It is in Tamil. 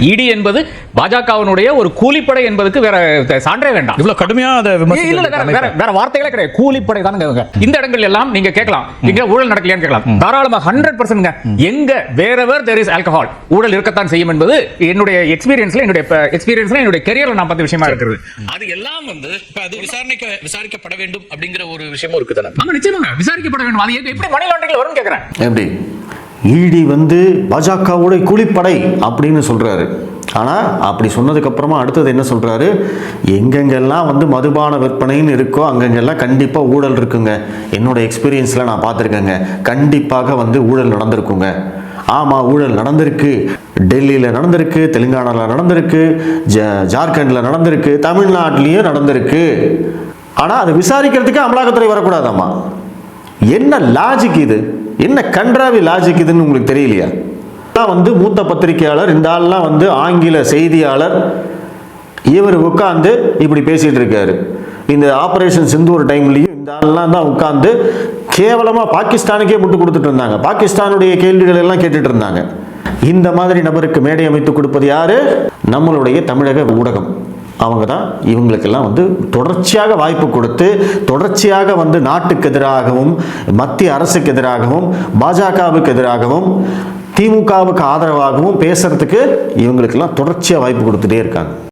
இடி என்பது பாஜகவினுடைய ஒரு கூலிப்படை என்பதுக்கு வேற சான்றே வேண்டாம். இவ்வளவு கடுமையா அதை இல்ல, இல்ல, வேற- வேற- வேற வார்த்தைகளே கிடையாது. கூலிப்படை தானுங்க இவங்க. இந்த இடங்கள் எல்லாம் நீங்க கேட்கலாம். இங்க ஊழல் நடக்கலையான்னு கேட்கலாம். தாராளமா ஹண்ட்ரட் பர்சன்ட் எங்க வேறவர் தேர் இஸ் ஆல்கஹால் ஊழல் இருக்கத்தான் செய்யும் என்பது என்னுடைய எக்ஸ்பீரியன்ஸ்ல என்னுடைய எக்ஸ்பீரியன்ஸ்ல என்னுடைய கெரியர்ல நான் பார்த்த விஷயமா இருக்கிறது. அது எல்லாம் வந்து அது விசாரணைக்கு விசாரிக்கப்பட வேண்டும் அப்படிங்கிற ஒரு விஷயமும் இருக்குதானே? ஆமா நிச்சயமாங்க. விசாரிக்கப்பட வேண்டும். அது எப்படி மணி லாண்டரிங்ல வரும்னு கேக்குறேன். எப்படி? ஈடி வந்து பாஜகவுடைய கூலிப்படை அப்படின்னு சொல்கிறாரு ஆனால் அப்படி சொன்னதுக்கப்புறமா அடுத்தது என்ன சொல்கிறாரு எங்கெங்கெல்லாம் வந்து மதுபான விற்பனைன்னு இருக்கோ அங்கங்கெல்லாம் கண்டிப்பாக ஊழல் இருக்குங்க. என்னோட எக்ஸ்பீரியன்ஸில் நான் பார்த்துருக்கேங்க. கண்டிப்பாக வந்து ஊழல் நடந்திருக்குங்க. ஆமாம் ஊழல் நடந்திருக்கு. டெல்லியில் நடந்திருக்கு தெலுங்கானாவில் நடந்திருக்கு ஜ ஜார்க்கண்டில் நடந்திருக்கு தமிழ்நாட்டிலையும் நடந்திருக்கு. ஆனால் அதை விசாரிக்கிறதுக்கு அமலாக்கத்துறை வரக்கூடாதாம்மா? என்ன லாஜிக் இது? என்ன கன்றாவி லாஜிக் இதுன்னு உங்களுக்கு தெரியலையா? தான் வந்து மூத்த பத்திரிகையாளர் இந்த ஆள்லாம் வந்து ஆங்கில செய்தியாளர். இவர் உட்காந்து இப்படி பேசிட்டு இருக்காரு. இந்த ஆபரேஷன் சிந்தூர் டைம்லயும் இந்த ஆள்லாம் தான் உட்காந்து கேவலமா பாகிஸ்தானுக்கே முட்டு கொடுத்துட்டு இருந்தாங்க. பாகிஸ்தானுடைய கேள்விகள் எல்லாம் கேட்டுட்டு இருந்தாங்க. இந்த மாதிரி நபருக்கு மேடை அமைத்து கொடுப்பது யாரு? நம்மளுடைய தமிழக ஊடகம். அவங்க தான் இவங்களுக்கெல்லாம் வந்து தொடர்ச்சியாக வாய்ப்பு கொடுத்து தொடர்ச்சியாக வந்து நாட்டுக்கு எதிராகவும் மத்திய அரசுக்கு எதிராகவும் பாஜகவுக்கு எதிராகவும் திமுகவுக்கு ஆதரவாகவும் பேசுறதுக்கு இவங்களுக்கெல்லாம் தொடர்ச்சியாக வாய்ப்பு கொடுத்துட்டே இருக்காங்க.